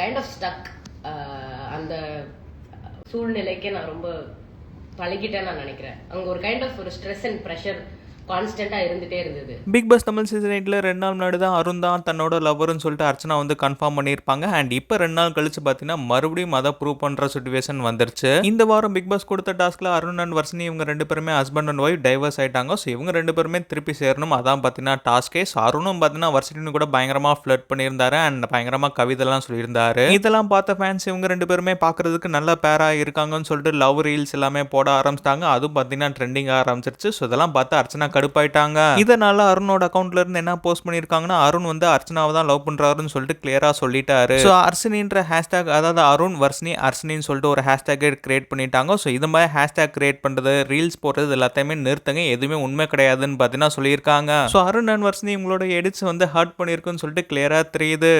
Kind of stuck அந்த uh, சூழ்நிலைக்கே நான் ரொம்ப பழகிட்டேன்னு நான் நினைக்கிறேன். அங்கே ஒரு கைண்ட் ஆஃப் ஒரு ஸ்ட்ரெஸ் அண்ட் ப்ரெஷர் கான்ஸ்டண்ட்டாக இருந்துகிட்டே இருந்தது. பிக் பாஸ் தமிழ் சீசன் எயிட்டில் ரெண்டு நாள் முன்னாடி தான் அருண் தான் தன்னோட லவர்னு சொல்லிட்டு அர்ச்சனா வந்து கன்ஃபார்ம் பண்ணியிருப்பாங்க. அண்ட் இப்போ ரெண்டு நாள் கழிச்சு பார்த்தீங்கன்னா மறுபடியும் அதை ப்ரூவ் பண்ணுற சுச்சுவேஷன் வந்துருச்சு. இந்த வாரம் பிக் பாஸ் கொடுத்த டாஸ்கில் அருண் அண்ட் வர்ஷினி இவங்க ரெண்டு பேருமே ஹஸ்பண்ட் அண்ட் ஒய்ஃப் டைவர்ஸ் ஆயிட்டாங்க. ஸோ இவங்க ரெண்டு பேருமே திருப்பி சேரணும். அதான் பார்த்தீங்கன்னா டாஸ்கே ஸோ அருணும் பார்த்தீங்கன்னா வர்ஷினி கூட பயங்கரமாக ஃப்ளட் பண்ணியிருந்தாரு. அண்ட் பயங்கரமாக கவிதைலாம் சொல்லியிருந்தாரு. இதெல்லாம் பார்த்த ஃபேன்ஸ் இவங்க ரெண்டு பேருமே பார்க்கறதுக்கு நல்ல பேராக இருக்காங்கன்னு சொல்லிட்டு லவ் ரீல்ஸ் எல்லாமே போட ஆரம்பிச்சிட்டாங்க. அதுவும் பார்த்தீங்கன்னா ட்ரெண்டிங் ஆரம்பிச்சிருச்சு. ஸோ இதெல்லாம் பார்த்து அர்ச்சனா கடுப்பாயிட்டாங்க. இதனால அருணோட அக்கௌண்ட்ல இருந்து என்ன போஸ்ட் பண்ணியிருக்காங்கன்னா அருண் வந்து அர்ச்சனாவை தான் லவ் பண்றாருன்னு சொல்லிட்டு கிளியரா சொல்லிட்டாரு. ஸோ அர்ச்சனின்ற ஹேஷ்டேக் அதாவது அருண் வர்ஷினி அர்சனின்னு சொல்லிட்டு ஒரு ஹேஷ்டேக் கிரியேட் பண்ணிட்டாங்க. ஸோ இது மாதிரி ஹேஷ்டேக் கிரியேட் பண்றது ரீல்ஸ் போடுறது எல்லாத்தையுமே நிறுத்துங்க. எதுவுமே உண்மை கிடையாதுன்னு பார்த்தீங்கன்னா சொல்லியிருக்காங்க. ஸோ அருண் அண்ட் வர்ஷினி உங்களோட எடிட்ஸ் வந்து ஹர்ட் பண்ணியிருக்குன்னு சொல்லிட்டு கிளியரா தெரியுது.